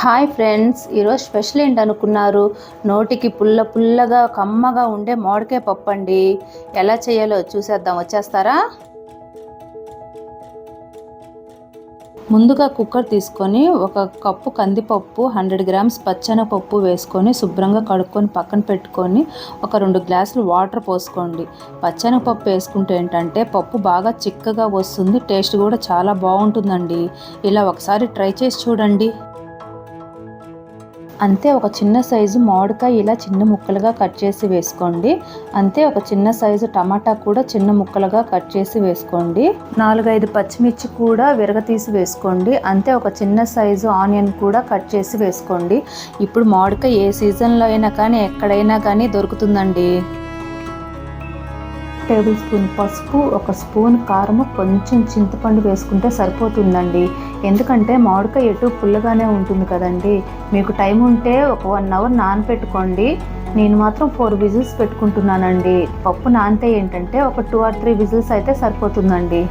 Hi friends ఈరోజు special ఏంటనుకున్నారు? నోటికి పుల్ల పుల్లగా కమ్మగా ఉండే మామిడికాయ పప్పు అండి ఎలా చేయాలో చూసేద్దాం వచ్చేస్తారా? ముందుగా కుక్కర్ తీసుకొని ఒక కప్పు కందిపప్పు హండ్రెడ్ గ్రామ్స్ పచ్చెనపప్పు వేసుకొని శుభ్రంగా కడుక్కొని పక్కన పెట్టుకొని ఒక రెండు గ్లాసులు వాటర్ పోసుకోండి. పచ్చెనపప్పు వేసుకుంటే ఏంటంటే పప్పు బాగా చిక్కగా వస్తుంది టేస్ట్ కూడా చాలా బాగుంటుందండి. ఇలా ఒకసారి ట్రై చేసి చూడండి. అంతే ఒక చిన్న సైజు మామిడికాయ ఇలా చిన్న ముక్కలుగా కట్ చేసి వేసుకోండి. అంతే ఒక చిన్న సైజు టమాటా కూడా చిన్న ముక్కలుగా కట్ చేసి వేసుకోండి. నాలుగైదు పచ్చిమిర్చి కూడా విరగతీసి వేసుకోండి. అంతే ఒక చిన్న సైజు ఆనియన్ కూడా కట్ చేసి వేసుకోండి. ఇప్పుడు మామిడికాయ ఏ సీజన్లో అయినా కానీ ఎక్కడైనా కానీ దొరుకుతుందండి. టేబుల్ స్పూన్ పసుపు ఒక స్పూన్ కారము కొంచెం చింతపండు వేసుకుంటే సరిపోతుందండి. ఎందుకంటే మామిడికాయ ఎటు పుల్లగానే ఉంటుంది కదండి. మీకు టైం ఉంటే ఒక వన్ అవర్ నానపెట్టుకోండి. నేను మాత్రం ఫోర్ విజిల్స్ పెట్టుకుంటున్నానండి. పప్పు నానితే ఏంటంటే ఒక టూ ఆర్ త్రీ విజిల్స్ అయితే సరిపోతుందండి.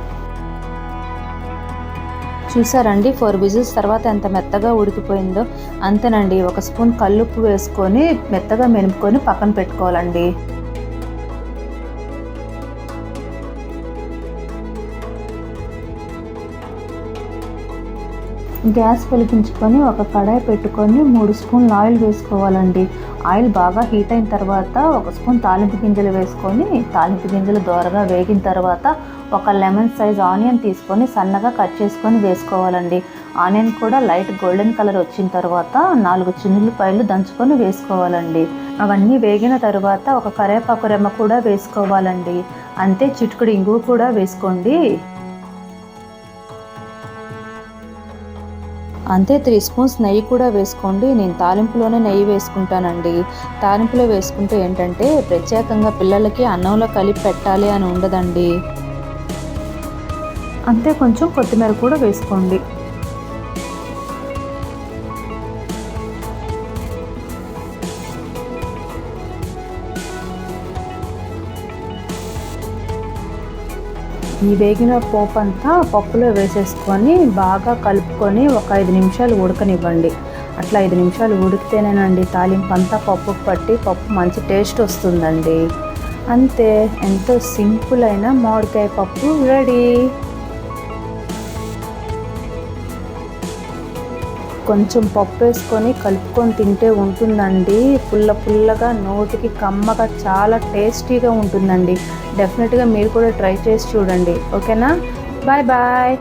చూసారండి? ఫోర్ విజిల్స్ తర్వాత ఎంత మెత్తగా ఉడికిపోయిందో. అంతేనండి ఒక స్పూన్ కల్లుప్పు వేసుకొని మెత్తగా మెనుపుకొని పక్కన పెట్టుకోవాలండి. గ్యాస్ వెలిగించుకొని ఒక కడాయి పెట్టుకొని మూడు స్పూన్లు ఆయిల్ వేసుకోవాలండి. ఆయిల్ బాగా హీట్ అయిన తర్వాత ఒక స్పూన్ తాలింపు గింజలు వేసుకొని తాలింపు గింజలు దోరగా వేగిన తర్వాత ఒక లెమన్ సైజ్ ఆనియన్ తీసుకొని సన్నగా కట్ చేసుకొని వేసుకోవాలండి. ఆనియన్ కూడా లైట్ గోల్డెన్ కలర్ వచ్చిన తర్వాత నాలుగు చిన్నులపాయలు దంచుకొని వేసుకోవాలండి. అవన్నీ వేగిన తర్వాత ఒక కరేపాకు రెమ్మ కూడా వేసుకోవాలండి. అంతే చిటుకుడు ఇంగువ కూడా వేసుకోండి. అంతే త్రీ స్పూన్స్ నెయ్యి కూడా వేసుకోండి. నేను తాలింపులోనే నెయ్యి వేసుకుంటానండి. తాలింపులో వేసుకుంటే ఏంటంటే ప్రత్యేకంగా పిల్లలకి అన్నంలో కలిపి పెట్టాలి అని ఉండదండి. అంతే కొంచెం కొత్తిమీర కూడా వేసుకోండి. ఈ వేగిన పోపు అంతా పప్పులో వేసేసుకొని బాగా కలుపుకొని ఒక ఐదు నిమిషాలు ఉడకనివ్వండి. అట్లా ఐదు నిమిషాలు ఉడికితేనేనండి తాలింపు అంతా పప్పుకు పట్టి పప్పు మంచి టేస్ట్ వస్తుందండి. అంతే ఎంతో సింపుల్ అయిన మామిడికాయ పప్పు రెడీ. కొంచెం పప్పు వేసుకొని కలుపుకొని తింటే ఉంటుందండి. పుల్ల పుల్లగా నోటికి కమ్మగా చాలా టేస్టీగా ఉంటుందండి. డెఫినెట్గా మీరు కూడా ట్రై చేసి చూడండి. ఓకేనా? Bye bye.